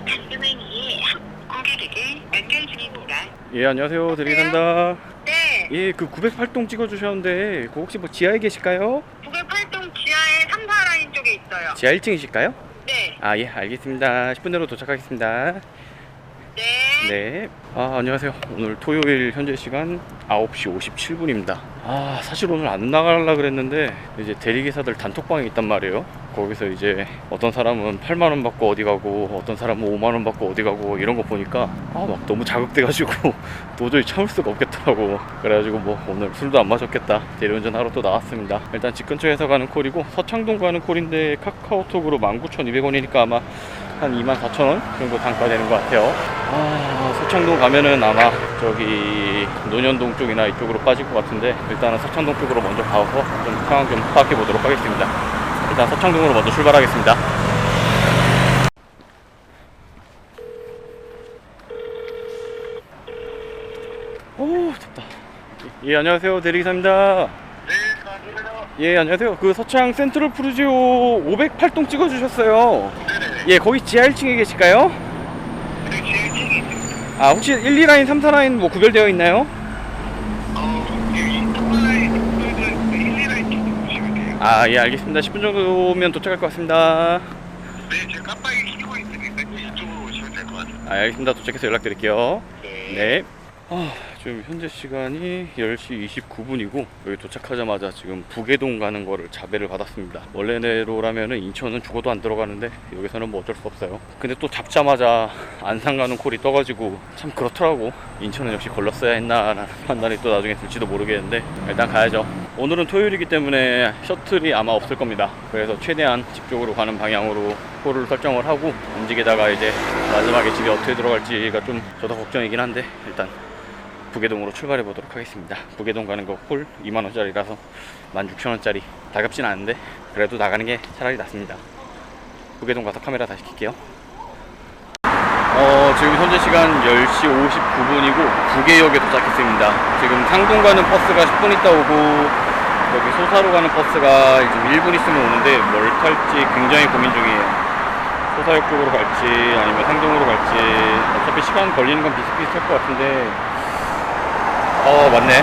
방금은이 고객에게 연결 중입니다. 예 안녕하세요 대리기사입니다 네, 예 그 908동 찍어주셨는데 그 혹시 뭐 지하에 계실까요? 908동 지하에 3, 4라인 쪽에 있어요. 지하 1층이실까요? 네, 아 예 알겠습니다 10분 내로 도착하겠습니다 네. 네. 아, 안녕하세요. 오늘 토요일 현재 시간 9시 57분입니다. 아, 사실 오늘 안 나가려 그랬는데 이제 대리기사들 단톡방에 있단 말이에요. 거기서 이제 어떤 사람은 8만 원 받고 어디 가고 어떤 사람은 5만 원 받고 어디 가고 이런 거 보니까 아, 막 너무 자극돼 가지고 도저히 참을 수가 없겠더라고. 그래 가지고 뭐 오늘 술도 안 마셨겠다. 대리운전 하러 또 나왔습니다. 일단 집 근처에서 가는 콜이고 서창동 가는 콜인데 카카오톡으로 19,200원이니까 아마 한 24,000원 정도 단가 되는 것 같아요. 아, 서창동 가면은 아마 저기 논현동 쪽이나 이쪽으로 빠질 것 같은데 일단은 서창동 쪽으로 먼저 가서 좀 상황 좀 파악해 보도록 하겠습니다. 일단 서창동으로 먼저 출발하겠습니다. 오, 덥다. 예, 안녕하세요. 대리기사입니다. 네. 예, 안녕하세요. 그 서창 센트럴 푸르지오 508동 찍어주셨어요. 네네. 예, 거기 지하 1층에 계실까요? 네, 제일 층이 있습니다. 아, 혹시 1, 2라인, 3, 4라인 뭐 구별되어 있나요? 어, 여기 인터라인, 그래도 1, 2라인 쪽 보시면 돼요. 아, 예, 알겠습니다. 10분 정도면 도착할 것 같습니다. 네, 제가 깜빡이 켜고 있으니까 이쪽으로 오시면 될 것 같아요. 아, 알겠습니다. 도착해서 연락드릴게요. 네. 네. 아, 지금 현재 시간이 10시 29분이고 여기 도착하자마자 지금 부계동 가는 거를 자배를 받았습니다. 원래대로라면은 인천은 죽어도 안 들어가는데 여기서는 뭐 어쩔 수 없어요. 근데 또 잡자마자 안산 가는 콜이 떠가지고 참 그렇더라고. 인천은 역시 걸렀어야 했나라는 판단이 또 나중에 들지도 모르겠는데 일단 가야죠. 오늘은 토요일이기 때문에 셔틀이 아마 없을 겁니다. 그래서 최대한 집 쪽으로 가는 방향으로 콜을 설정을 하고 움직이다가 이제 마지막에 집에 어떻게 들어갈지가 좀 저도 걱정이긴 한데 일단 부계동으로 출발해 보도록 하겠습니다. 부계동 가는 거 홀 2만 원짜리라서 16,000원짜리 다급진 않은데 그래도 나가는 게 차라리 낫습니다. 부계동 가서 카메라 다시 켤게요. 어, 지금 현재 시간 10시 59분이고 부계역에 도착했습니다. 지금 상동 가는 버스가 10분 있다 오고 여기 소사로 가는 버스가 지금 1분 있으면 오는데 뭘 탈지 굉장히 고민 중이에요. 소사역 쪽으로 갈지 아니면 상동으로 갈지 어차피 시간 걸리는 건 비슷비슷할 것 같은데 어 맞네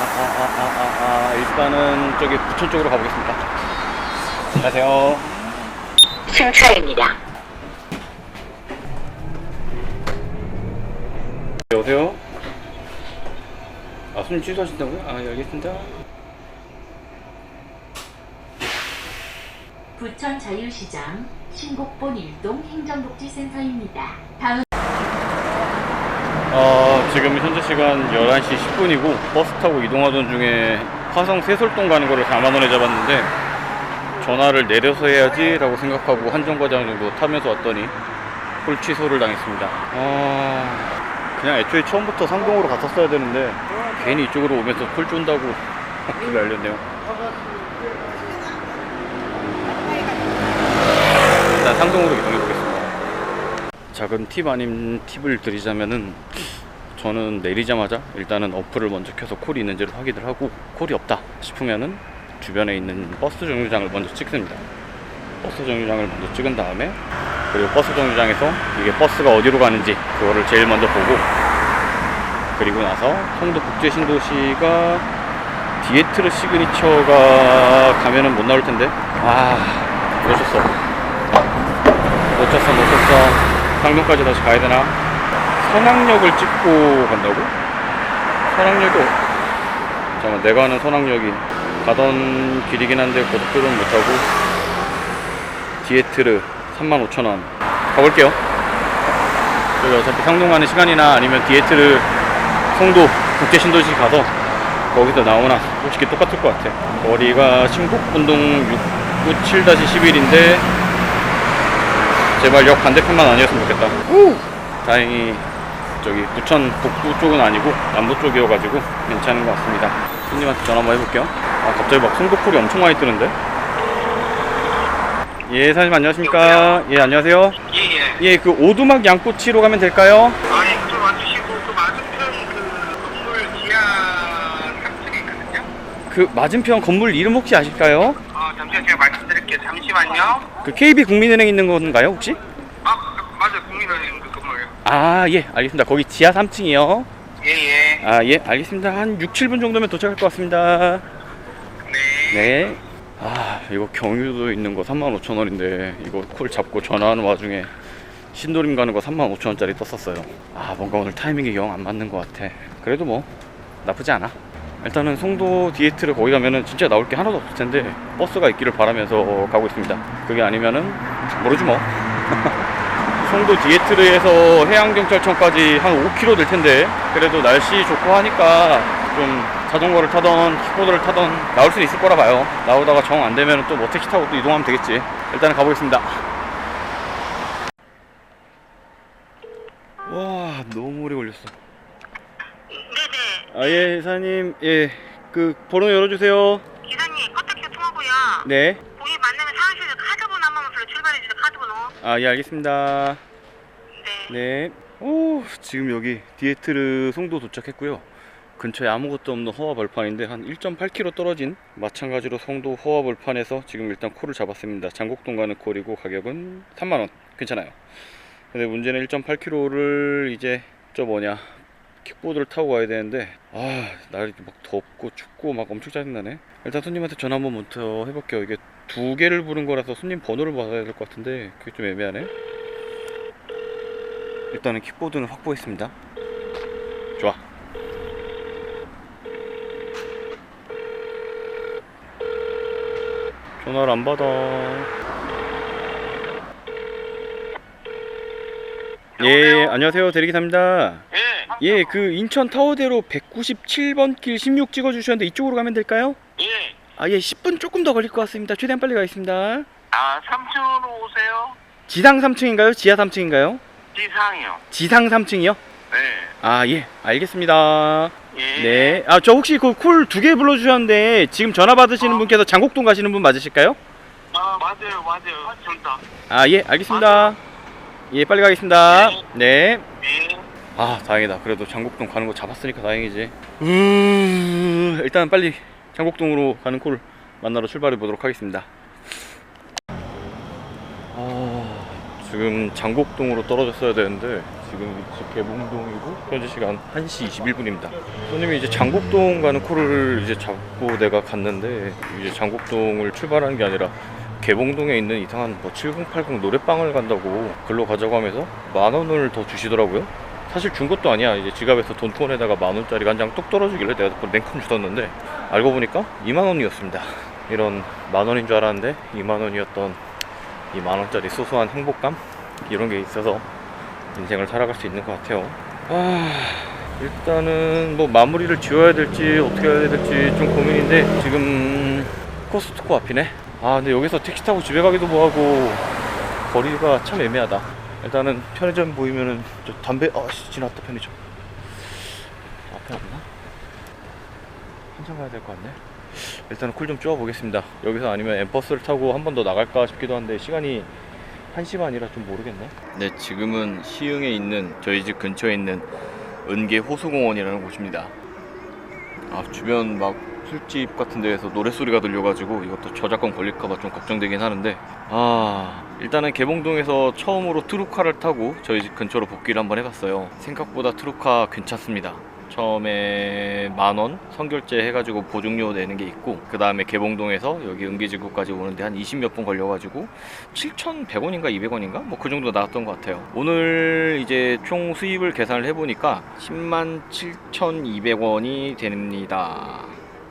아아 아 아 아 일단은 저기 부천 쪽으로 가보겠습니다 안녕하세요 승차입니다. 여보세요 아 손님 취소하신다고요? 아 예, 알겠습니다 부천 자유시장 신곡본 일동 행정복지센터입니다. 다음 어, 지금 현재 시간 11시 10분이고 버스 타고 이동하던 중에 화성 세솔동 가는 거를 4만원에 잡았는데 전화를 내려서 해야지 라고 생각하고 한정거장 정도 타면서 왔더니 홀 취소를 당했습니다. 어, 그냥 애초에 처음부터 상동으로 갔었어야 되는데 괜히 이쪽으로 오면서 홀 쫀다고 길을 알렸네요. 일단 상동으로 보겠습니다 작은 팁 아닌 팁을 드리자면은 저는 내리자마자 일단은 어플을 먼저 켜서 콜이 있는지를 확인을 하고 콜이 없다 싶으면은 주변에 있는 버스 정류장을 먼저 찍습니다. 버스 정류장을 먼저 찍은 다음에 그리고 버스 정류장에서 이게 버스가 어디로 가는지 그거를 제일 먼저 보고 그리고 나서 송도 국제신도시가 디에트르 시그니처가 가면은 못 나올 텐데. 아 놓쳤어. 놓쳤어 놓쳤어 강동까지 다시 가야 되나? 선악역을 찍고 간다고? 선악역이 어- 잠깐만 내가 아는 선악역이 가던 길이긴 한데 고속도로는 못하고. 디에트르 35,000원. 가볼게요. 저기 어차피 상동 가는 시간이나 아니면 디에트르 송도 국제신도시 가서 거기서 나오나? 솔직히 똑같을 것 같아. 거리가 신곡분동 697-11인데 제발 역 반대편만 아니었으면 좋겠다. 다행히 저기 부천 북부 쪽은 아니고 남부 쪽이어가지고 괜찮은 것 같습니다. 손님한테 전화 한번 해볼게요. 아 갑자기 막 송도콜이 엄청 많이 뜨는데? 예 사장님 안녕하십니까? 예 안녕하세요. 예, 예. 예 그 오두막 양꼬치로 가면 될까요? 아니, 좀 와주시고, 그 맞은편 그 건물 지하 3층에 있거든요. 그 맞은편 건물 이름 혹시 아실까요? 어, 잠시만 제가 말씀드릴게요. 잠시만요. 그 KB 국민은행 있는 건가요 혹시? 아 맞아요. 국민은행 그 건물요 아 예. 알겠습니다. 거기 지하 3층이요. 예예. 아 예. 알겠습니다. 한 6, 7분 정도면 도착할 것 같습니다. 네. 네. 아 이거 경유도 있는 거 35,000원인데 이거 콜 잡고 전화하는 와중에 신도림 가는 거 35,000원짜리 떴었어요. 아 뭔가 오늘 타이밍이 영 안 맞는 것 같아. 그래도 뭐 나쁘지 않아 일단은 송도 디에트를 거기 가면은 진짜 나올 게 하나도 없을 텐데 버스가 있기를 바라면서 가고 있습니다. 그게 아니면은 모르지 뭐. 송도 디에트르에서 해양경찰청까지 한 5km 될 텐데 그래도 날씨 좋고 하니까 좀 자전거를 타던 킥보드를 타던 나올 수 있을 거라 봐요. 나오다가 정 안 되면 또 뭐 택시 타고 또 이동하면 되겠지. 일단은 가보겠습니다. 와 너무 오래 걸렸어. 아예 사장님 예 그 번호 열어주세요 기사님, 커터키가 통하고요. 네 고객 만나면 상황실에서 카드번호 한 번만 불러 출발해주세요. 카드번호. 아 예 알겠습니다 네. 네. 오, 지금 여기 디에트르 송도 도착했고요. 근처에 아무것도 없는 허화 벌판인데 한 1.8km 떨어진 마찬가지로 송도 허화 벌판에서 지금 일단 콜을 잡았습니다. 장곡동 가는 콜이고 가격은 3만 원. 괜찮아요. 근데 문제는 1.8km를 이제 저 뭐냐 킥보드를 타고 가야 되는데 아 날이 막 덥고 춥고 막 엄청 짜증나네. 일단 손님한테 전화 한번 먼저 해볼게요. 이게 두 개를 부른 거라서 손님 번호를 받아야 될 것 같은데 그게 좀 애매하네. 일단은 킥보드는 확보했습니다. 좋아. 전화를 안 받아. 예, 안녕하세요. 대리기사입니다. 예. 예, 그 인천 타워대로 197번 길 16 찍어 주셨는데 이쪽으로 가면 될까요? 예. 아, 예, 10분 조금 더 걸릴 것 같습니다. 최대한 빨리 가겠습니다. 아 3층으로 오세요. 지상 3층인가요? 지하 3층인가요? 지상이요. 지상 3층이요? 네. 아, 예, 알겠습니다. 예. 네. 아, 저 혹시 그 콜 두 개 불러주셨는데 지금 전화 받으시는 분께서 장곡동 가시는 분 맞으실까요? 아 맞아요 맞아요. 정답. 아, 예, 알겠습니다. 예, 빨리 가겠습니다. 네. 예. 아, 다행이다. 그래도 장곡동 가는 거 잡았으니까 다행이지. 음, 일단 빨리 장곡동으로 가는 콜 만나러 출발해 보도록 하겠습니다. 아, 지금 장곡동으로 떨어졌어야 되는데 지금 위치 개봉동이고 현재 시간 1시 21분입니다. 손님이 이제 장곡동 가는 콜을 이제 잡고 내가 갔는데 이제 장곡동을 출발하는 게 아니라 개봉동에 있는 이상한 뭐 7080 노래방을 간다고 글로 가자고 하면서 만 원을 더 주시더라고요. 사실 준 것도 아니야. 이제 지갑에서 돈통에다가 만 원짜리가 한장 뚝 떨어지길래 내가 그걸 냉큼 주었는데 알고 보니까 2만 원이었습니다. 이런 만 원인 줄 알았는데 2만 원이었던 이 만 원짜리 소소한 행복감 이런 게 있어서 인생을 살아갈 수 있는 것 같아요. 아 일단은 뭐 마무리를 지어야 될지 어떻게 해야 될지 좀 고민인데 지금 코스트코 앞이네. 아 근데 여기서 택시 타고 집에 가기도 뭐하고 거리가 참 애매하다. 일단은 편의점 보이면은 저 담배 아씨 지났다 편의점. 앞에 없나? 한참 가야 될 것 같네. 일단은 쿨 좀 쪼아 보겠습니다. 여기서 아니면 엠버스를 타고 한 번 더 나갈까 싶기도 한데 시간이 1시 반이라 좀 모르겠네. 네, 지금은 시흥에 있는 저희 집 근처에 있는 은계 호수공원이라는 곳입니다. 아, 주변 막 술집 같은 데에서 노랫소리가 들려가지고 이것도 저작권 걸릴까봐 좀 걱정되긴 하는데 아 일단은 개봉동에서 처음으로 트루카를 타고 저희 집 근처로 복귀를 한번 해봤어요. 생각보다 트루카 괜찮습니다. 처음에 만원 선결제 해가지고 보증료 내는 게 있고 그 다음에 개봉동에서 여기 은기지구까지 오는데 한 20몇 분 걸려가지고 7,100원인가 200원인가? 뭐 그 정도 나왔던 것 같아요. 오늘 이제 총 수입을 계산을 해보니까 10만 7,200원이 됩니다.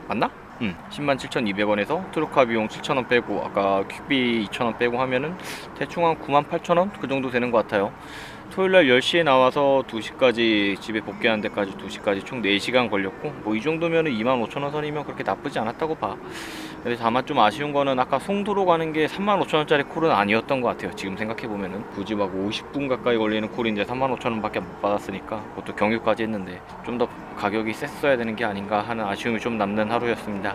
맞나? 응, 10만 7,200원에서 트루카 비용 7,000원 빼고 아까 퀵비 2,000원 빼고 하면은 대충 한 9만 8,000원 그 정도 되는 것 같아요. 토요일 날 10시에 나와서 2시까지 집에 복귀하는 데까지 2시까지 총 4시간 걸렸고 뭐 이 정도면은 2만 5천 원 선이면 그렇게 나쁘지 않았다고 봐. 근데 다만 좀 아쉬운 거는 아까 송도로 가는 게 3만 5천 원짜리 콜은 아니었던 것 같아요. 지금 생각해 보면은 굳이 막 50분 가까이 걸리는 콜인데 3만 5천 원밖에 못 받았으니까 그것도 경유까지 했는데 좀 더 가격이 셌어야 되는 게 아닌가 하는 아쉬움이 좀 남는 하루였습니다.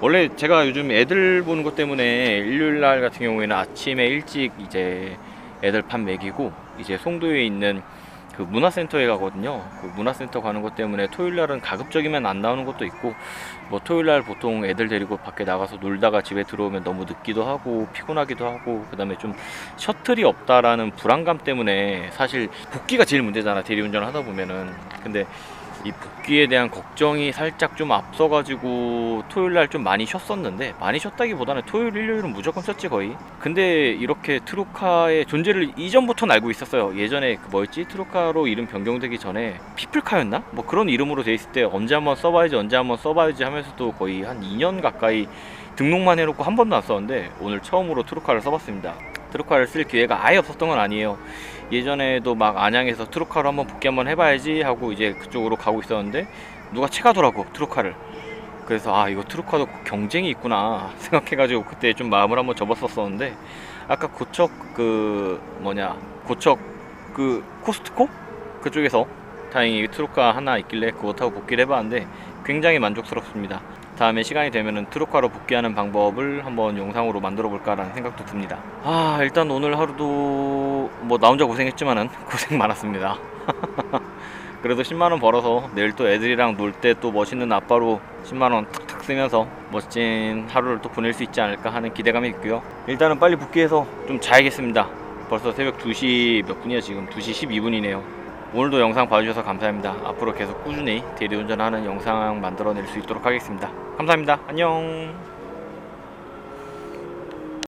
원래 제가 요즘 애들 보는 것 때문에 일요일 날 같은 경우에는 아침에 일찍 이제 애들 판 먹이고 이제 송도에 있는 그 문화센터에 가거든요. 그 문화센터 가는 것 때문에 토요일 날은 가급적이면 안 나오는 것도 있고 뭐 토요일 날 보통 애들 데리고 밖에 나가서 놀다가 집에 들어오면 너무 늦기도 하고 피곤하기도 하고 그다음에 좀 셔틀이 없다라는 불안감 때문에 사실 복귀가 제일 문제잖아 대리운전을 하다 보면은 근데 이 복귀에 대한 걱정이 살짝 좀 앞서가지고 토요일 날 좀 많이 쉬었었는데 많이 쉬었다기보다는 토요일 일요일은 무조건 쉬었지 거의. 근데 이렇게 트루카의 존재를 이전부터는 알고 있었어요. 예전에 그 뭐였지? 트루카로 이름 변경되기 전에 피플카였나? 뭐 그런 이름으로 돼 있을 때 언제 한번 써봐야지 언제 한번 써봐야지 하면서도 거의 한 2년 가까이 등록만 해놓고 한 번도 안 썼는데 오늘 처음으로 트루카를 써봤습니다 트루카를 쓸 기회가 아예 없었던 건 아니에요. 예전에도 막 안양에서 트루카로 한번 복귀 한번 해봐야지 하고 이제 그쪽으로 가고 있었는데 누가 채가더라고 트루카를. 그래서 아 이거 트루카도 경쟁이 있구나 생각해가지고 그때 좀 마음을 한번 접었었었는데 아까 고척 그 뭐냐 고척 그 코스트코? 그쪽에서 다행히 트루카 하나 있길래 그거 타고 복귀를 해봤는데 굉장히 만족스럽습니다 다음에 시간이 되면은 트루카로 복귀하는 방법을 한번 영상으로 만들어 볼까라는 생각도 듭니다. 아 일단 오늘 하루도 뭐 나 혼자 고생했지만은 고생 많았습니다. 그래도 10만 원 벌어서 내일 또 애들이랑 놀 때 또 멋있는 아빠로 10만 원 탁탁 쓰면서 멋진 하루를 또 보낼 수 있지 않을까 하는 기대감이 있고요. 일단은 빨리 복귀해서 좀 자야겠습니다. 벌써 새벽 2시 몇 분이야 지금 2시 12분이네요. 오늘도 영상 봐주셔서 감사합니다. 앞으로 계속 꾸준히 대리운전하는 영상 만들어낼 수 있도록 하겠습니다. 감사합니다. 안녕.